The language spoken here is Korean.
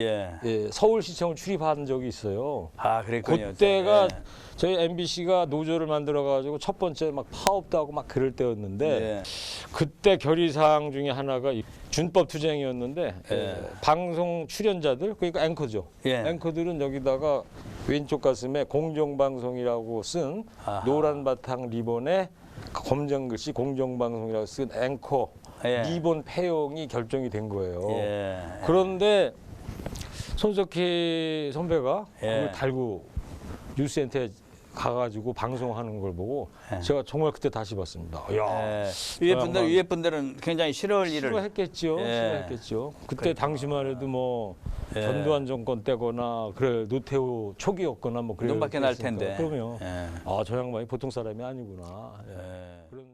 예. 예, 서울시청을 출입한 적이 있어요. 아, 그랬군요. 그때가 예. 저희 MBC가 노조를 만들어 가지고 첫 번째 막 파업도 하고 막 그럴 때였는데 예. 그때 결의사항 중에 하나가 이 준법 투쟁이었는데 예. 예, 방송 출연자들 그러니까 앵커죠. 예. 앵커들은 여기다가 왼쪽 가슴에 공정방송이라고 쓴 아하. 노란 바탕 리본에 검정 글씨 공정방송이라고 쓴 앵커 예. 리본 폐용이 결정이 된 거예요. 예. 그런데 손석희 선배가 예. 그걸 달고 뉴스센터에 가가지고 방송하는 걸 보고 예. 제가 정말 그때 다시 봤습니다. 야, 예. 위에 저 분들. 위에 분들은 굉장히 싫어할 일을 싫어했겠죠. 예. 싫어했겠죠. 그때 당시만 해도 뭐 예. 전두환 정권 때거나 그래 노태우 초기였거나 뭐 그런 눈밖에 날 텐데. 예. 아저 양반이 보통 사람이 아니구나. 예. 예. 그런.